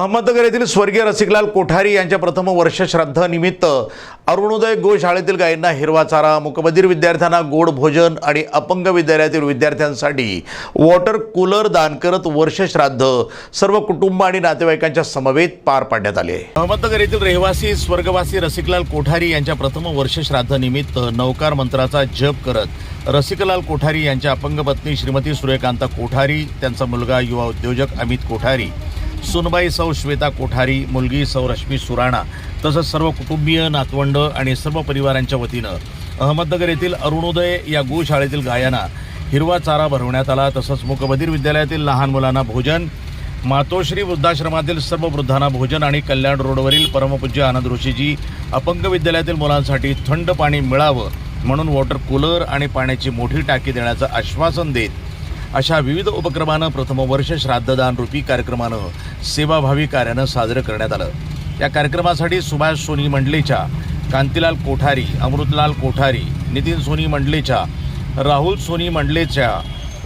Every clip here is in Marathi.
अहमदनगर येथील स्वर्गीय रसिकलाल कोठारी यांच्या प्रथम वर्ष श्राद्धानिमित्त अरुणोदय गोशाळेतील गायींना हिरवा चारा मुकबधीर विद्यार्थ्यांना गोड भोजन आणि अपंग विद्यालयातील विद्यार्थ्यांसाठी वॉटर कूलर दान करत वर्ष श्राद्ध सर्व कुटुंब आणि नातेवाईकांच्या समवेत पार पाडण्यात आले. अहमदनगर येथील रहिवासी स्वर्गवासी रसिकलाल कोठारी यांच्या प्रथम वर्ष श्राद्धानिमित्त नौकार मंत्राचा जप करत रसिकलाल कोठारी यांच्या अपंग पत्नी श्रीमती सूर्यकांता कोठारी त्यांचा मुलगा युवा उद्योजक अमित कोठारी सुनबाई सौ श्वेता कोठारी मुलगी सौ रश्मी सुराणा तसंच सर्व कुटुंबीय नातवंड आणि सर्व परिवारांच्या वतीनं अहमदनगर येथील अरुणोदय या गोशाळेतील गायांना हिरवा चारा भरवण्यात आला. तसंच मुकबधीर विद्यालयातील लहान मुलांना भोजन मातोश्री वृद्धाश्रमातील सर्व वृद्धांना भोजन आणि कल्याण रोडवरील परमपूज्य आनंद ऋषीजी अपंग विद्यालयातील मुलांसाठी थंड पाणी मिळावं म्हणून वॉटर कूलर आणि पाण्याची मोठी टाकी देण्याचं आश्वासन देत अशा विविध उपक्रमानं प्रथमवर्ष श्राद्धदान रूपी कार्यक्रमानं सेवाभावी कार्यानं साजरं करण्यात आलं. या कार्यक्रमासाठी सुभाष सोनी मंडलेच्या कांतीलाल कोठारी अमृतलाल कोठारी नितीन सोनी मंडलेच्या राहुल सोनी मंडलेच्या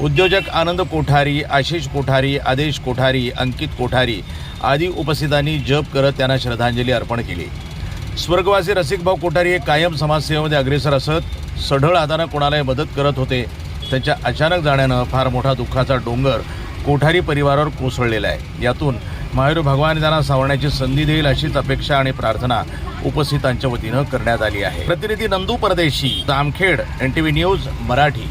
उद्योजक आनंद कोठारी आशिष कोठारी आदेश कोठारी अंकित कोठारी आदी उपस्थितांनी जप करत त्यांना श्रद्धांजली अर्पण केली. स्वर्गवासी रसिकभाऊ कोठारी हे कायम समाजसेवेमध्ये अग्रेसर असत. सढळ हातानं कोणालाही मदत करत होते. त्यांच्या अचानक जाण्यानं फार मोठा दुःखाचा डोंगर कोठारी परिवारावर कोसळलेला आहे. यातून महावीर भगवान त्यांना सावरण्याची संधी देईल अशीच अपेक्षा आणि प्रार्थना उपस्थितांच्या वतीनं करण्यात आली आहे. प्रतिनिधी Nandu Pardeshi Jamkhed N T V news Marathi.